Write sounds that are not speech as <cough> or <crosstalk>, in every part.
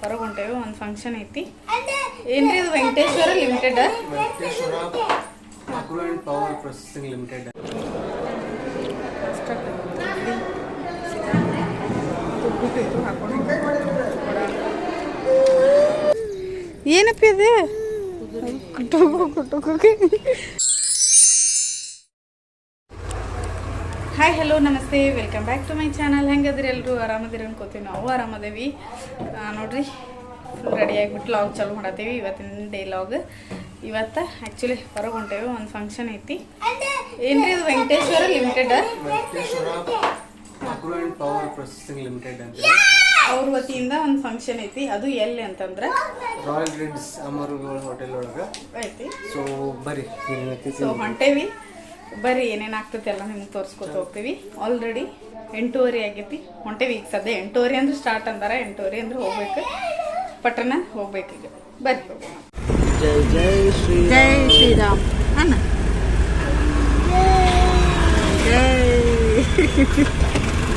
ಹೊರಗೆ ಹೊಂಟೇವಿ ಒಂದು ಫಂಕ್ಷನ್ ಐತಿ. ಏನ್ರಿ ಇದು ವೆಂಕಟೇಶ್ವರ ಲಿಮಿಟೆಡ್. ಪವರ್ ಪ್ರೊಸೆಸಿಂಗ್ ಏನಪ್ಪ ಇದು? ಕುಟುಕು ಕುಟುಂಬಕ್ಕೆ ಹಾಯ್ ಹಲೋ ನಮಸ್ತೆ welcome back to my channel ಹೆಂಗದ್ರಿ ಎಲ್ಲರೂ ಆರಾಮದಿರಿ ಅನ್ಕೋತೀವಿ. ನಾವು ಆರಾಮದೇವಿ. ನೋಡ್ರಿ ಫುಲ್ ರೆಡಿ ಆಗಿಬಿಟ್ಟು ಲಾಗ್ ಚಾಲು ಮಾಡತ್ತೀವಿ. ಇವತ್ತಿನ ಡೇ ಲಾಗ್ ಇವತ್ತು ಆ್ಯಕ್ಚುಲಿ ಹೊರಗೆ ಹೊಂಟೇವಿ ಒಂದು ಫಂಕ್ಷನ್ ಐತಿ. ಏನ್ರಿ ಇದು? ವೆಂಕಟೇಶ್ವರ ಲಿಮಿಟೆಡ್ ಅವ್ರ ವತಿಯಿಂದ ಒಂದು ಫಂಕ್ಷನ್ ಐತಿ. ಅದು ಎಲ್ಲಿ ಅಂತಂದ್ರೆ? ರಾಯಲ್ ರಿಡ್ಸ್ ಅಮರುಗಳ ಹೋಟೆಲ್ ಒಳಗೆ. ಐತಿ. ಸೊ ಬರ್ರಿ ಸೊ ಹೊಂಟೇವಿ. ಬರ್ರಿ ಏನೇನು ಆಗ್ತೈತೆ ಎಲ್ಲ ನಿಮ್ಗೆ ತೋರಿಸ್ಕೊತ ಹೋಗ್ತೀವಿ. ಆಲ್ರೆಡಿ ಎಂಟೂವರೆ ಆಗೈತಿ. ಹೊಂಟೇವಿ ಈಗ ಸದ್ಯ ಎಂಟೂವರೆ ಅಂದ್ರೆ ಸ್ಟಾರ್ಟ್ ಅಂದಾರ ಎಂಟೂವರೆ ಅಂದ್ರೆ ಹೋಗ್ಬೇಕು. ಪಟ್ಟಣ ಹೋಗ್ಬೇಕು ಈಗ. ಬರ್ರಿ ಹೋಗೋಣ. ಜೈ ಜೈ ಶ್ರೀ ಜೈ ಶ್ರೀರಾಮ್. ಅಣ್ಣ. ಜೈ.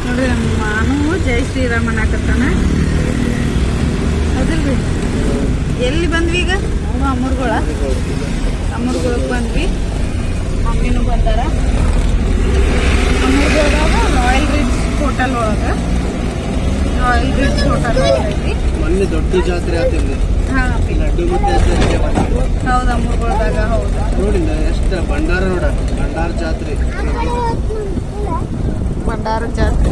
ನೋಡ್ರಿ ನಮ್ಮ ಮಾನು ಜೈ ಶ್ರೀರಾಮ್ ಅನ್ನಕತ್ತಾನ ಅದಲ್ರಿ. ಎಲ್ಲಿ ಬಂದ್ವಿ ಈಗ? ಅಮ್ಮರ್ಗಳ. ಅಮ್ಮರ್ಗಳಿಗೆ ಬಂದ್ವಿ. ಬಂದಾರ? ಅಮ್ಮರ್ಗೊಳಗ ರಾಯಲ್ ರಿಡ್ಜ್ ಹೋಟೆಲ್ ಒಳಗೆ. ರಾಯಲ್ ರಿಡ್ಜ್ ಹೋಟೆಲ್ ಐತಿ. ಮೊನ್ನೆ ದೊಡ್ಡ ಜಾತ್ರೆ ಆತಿಲ್ಲ ಲಡ್ಡು ಮುದ್ದೆ ಜಾತ್ರೆ ಬಂದಿದ್ದು. ಹೌದು ಅಮ್ಮರ್ಗೊಳದಾಗ ಹೌದು? ನೋಡಿಲ್ಲ ಎಷ್ಟು ಭಂಡಾರ ನೋಡ ಭಂಡಾರ ಜಾತ್ರೆ. ಭಂಡಾರ ಜಾತ್ರೆ.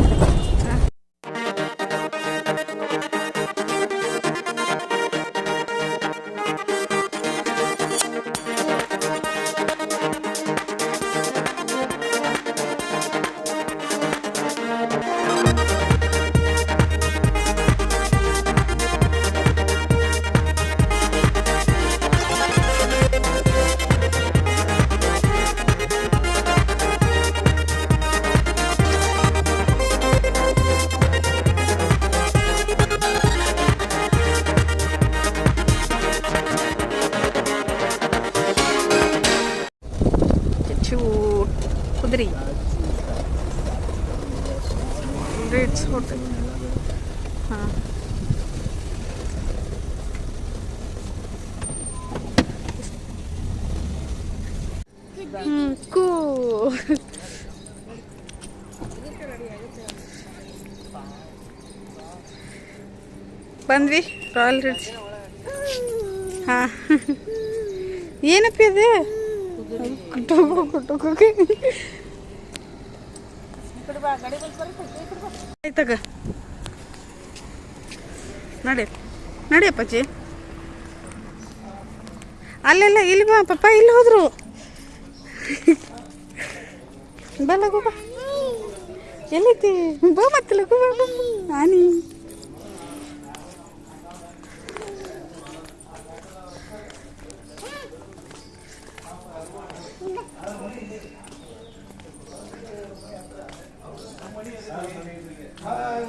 ರೇಟ್ಸ್ ಹೋಟೆಲ್ ಹಾಂ ಕೂ ಬಂದ್ವಿ ರಾಯಲ್ ರಿಡ್ಸ್ ಹಾಂ ಏನಪ್ಪ ಇದು? ಕುಟುಂಬ ಕುಟುಂಬಕ್ಕೆ ಆಯ್ತಗ ನಡಿ ನಡಿ ಅಪ್ಪಾಜಿ. ಅಲ್ಲೆಲ್ಲ ಇಲ್ಲಿ ಬಾ, ಪಪ್ಪ, ಇಲ್ಲಿ ಹೋದ್ರು. ಬಾ ಲಗು ಎಲ್ಲೈತಿ ಬಾ ಮತ್ತೆ ಲಗು ಬಾ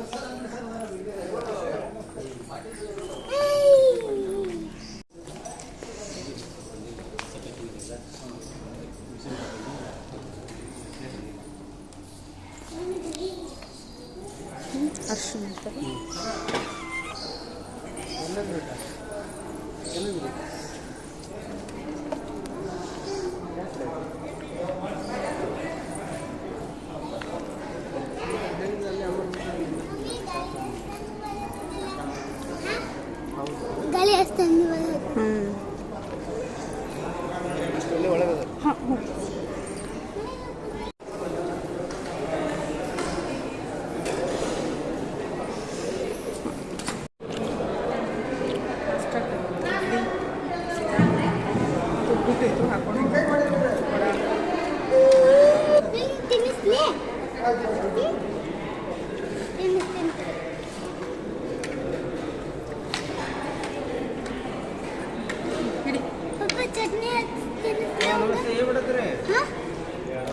사람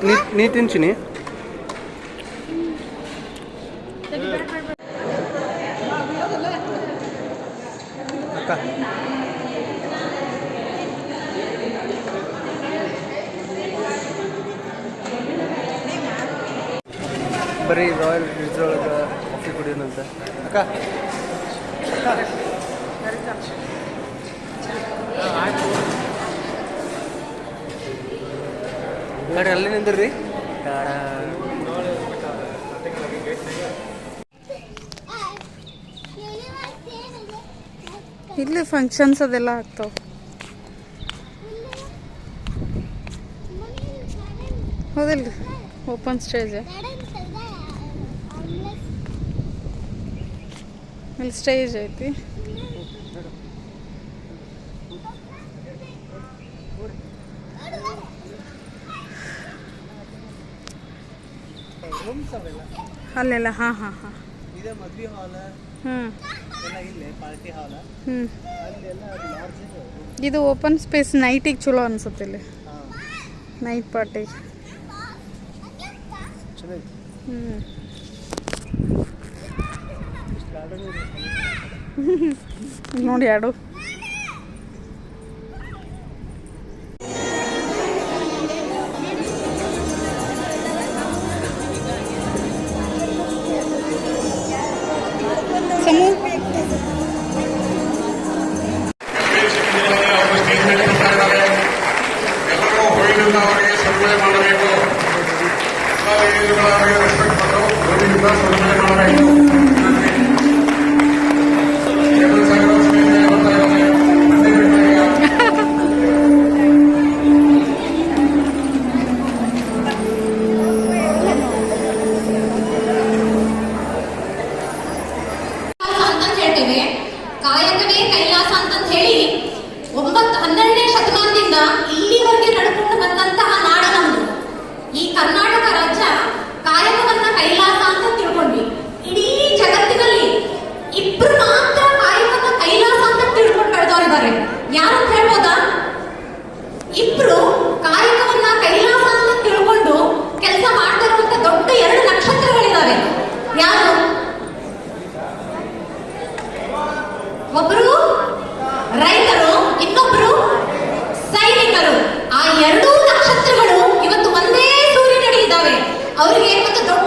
ನೀ ಬರೀ ರಾಯಲ್ ಫ್ರಿಡ್ಜ್ ಕಾಫಿ ಕುಡಿಯೋದಂತೆ. ಅಕ್ಕ. ಅಕ್ಕ. ಅಲ್ಲೇ ಇಲ್ಲಿ ಫಂಕ್ಷನ್ಸ್ ಅದೆಲ್ಲ ಆಗ್ತಾವ. ಹೌದಲ್ರಿ? ಓಪನ್ ಸ್ಟೇಜ್ ಇಲ್ಲಿ ಸ್ಟೇಜ್ ಐತಿ. ಅಲ್ಲೆಲ್ಲ ಹಾಂ ಹಾಂ ಹಾಂ. ಇದೆ ಮದ್ವೆ ಹಾಲ್ ಇದು. ಓಪನ್ ಸ್ಪೇಸ್ ನೈಟಿಗೆ ಚಲೋ ಅನ್ಸುತ್ತೆ ಇಲ್ಲಿ. ನೈಟ್ ಪಾರ್ಟಿ ಹ್ಮ್. <laughs> ನೋಡಿ ಆಡು. ಒಬ್ಬರು ರೈತರು ಇನ್ನೊಬ್ಬರು ಸೈನಿಕರು. ಆ ಎರಡೂ ನಕ್ಷತ್ರಗಳು ಇವತ್ತು ಒಂದೇ ಸೂರ್ಯನಡಿ ಇದ್ದಾವೆ ಅವರಿಗೆ ಮತ್ತು ದೊಡ್ಡ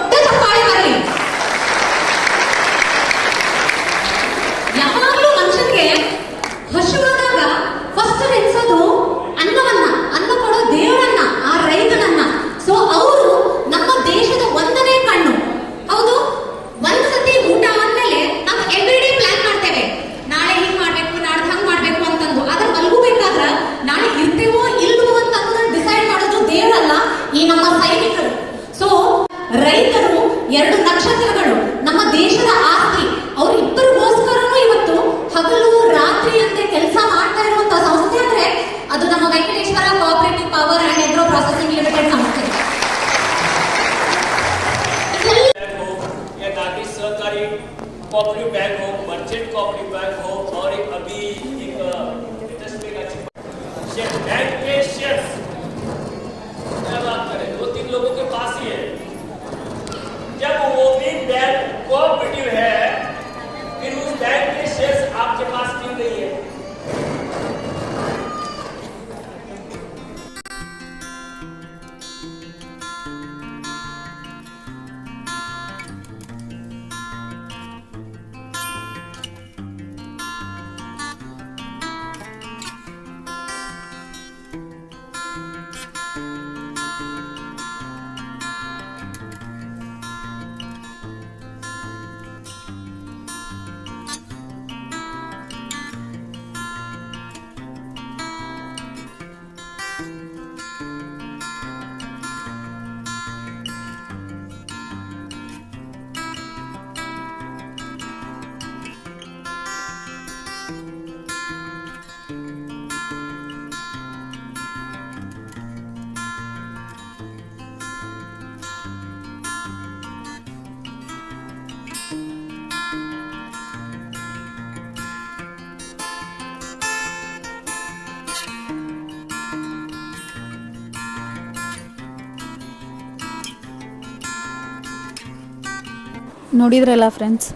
ನೋಡಿದ್ರಲ್ಲ friends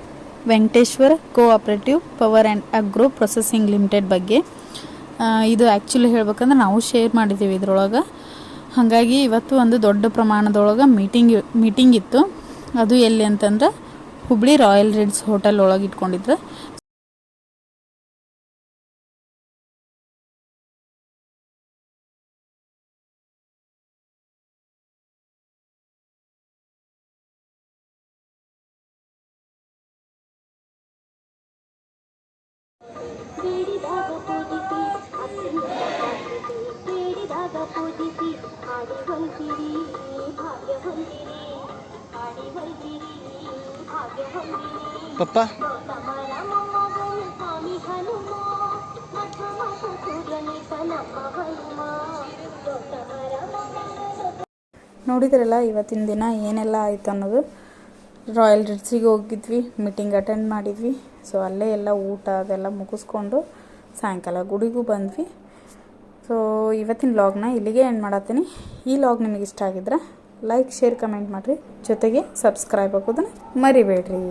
Venkateshwara cooperative power and agro processing limited ಬಗ್ಗೆ. ಇದು ಆ್ಯಕ್ಚುಲಿ ಹೇಳ್ಬೇಕಂದ್ರೆ ನಾವು ಶೇರ್ ಮಾಡಿದ್ದೀವಿ ಇದ್ರೊಳಗೆ. ಹಾಗಾಗಿ ಇವತ್ತು ಒಂದು ದೊಡ್ಡ ಪ್ರಮಾಣದೊಳಗೆ ಮೀಟಿಂಗ್ ಮೀಟಿಂಗ್ ಇತ್ತು. ಅದು ಎಲ್ಲಿ ಅಂತಂದ್ರೆ ಹುಬ್ಳಿ ರಾಯಲ್ ರೆಡ್ಸ್ ಹೋಟೆಲ್ ಒಳಗೆ ಇಟ್ಕೊಂಡಿದ್ರು. ಬೇಡಿದಾಗ ಪೂಜಿಸಿ ಅತ್ಯಂತ ಬೇಡಿದಾಗ ಪೂಜಿಸಿ ಹಾಡಿ ಹೊಂದಿರಿ ಭಾಗ್ಯ ಹೊಂದಿರಿ ಹಾಡಿ ಹೊಂದಿರಿ ಭಾಗ್ಯ ಹೊಂದಿರಿ. ಪಪ್ಪ. ಸ್ವಾಮಿ ಹನುಮ ನಮ್ಮ ಹನುಮ. ನೋಡಿದ್ರಲ್ಲ ಇವತ್ತಿನ ದಿನ ಏನೆಲ್ಲ ಆಯಿತು ಅನ್ನೋದು? ರಾಯಲ್ ರಿಟ್ಸಿಗೆ ಹೋಗಿದ್ವಿ ಮೀಟಿಂಗ್ ಅಟೆಂಡ್ ಮಾಡಿದ್ವಿ. ಸೊ ಅಲ್ಲೇ ಎಲ್ಲ ಊಟ ಅದೆಲ್ಲ ಮುಗಿಸ್ಕೊಂಡು ಸಾಯಂಕಾಲ ಗುಡಿಗೂ ಬಂದ್ವಿ. ಸೊ ಇವತ್ತಿನ ಲಾಗ್ನ ಇಲ್ಲಿಗೆ ಎಂಡ್ ಮಾಡತ್ತೀನಿ. ಈ ಲಾಗ್ ನಿಮಗೆ ಇಷ್ಟ ಆಗಿದ್ರೆ ಲೈಕ್ ಶೇರ್ ಕಮೆಂಟ್ ಮಾಡಿರಿ. ಜೊತೆಗೆ ಸಬ್ಸ್ಕ್ರೈಬ್ ಆಗೋದನ್ನ ಮರಿಬೇಡ್ರಿ.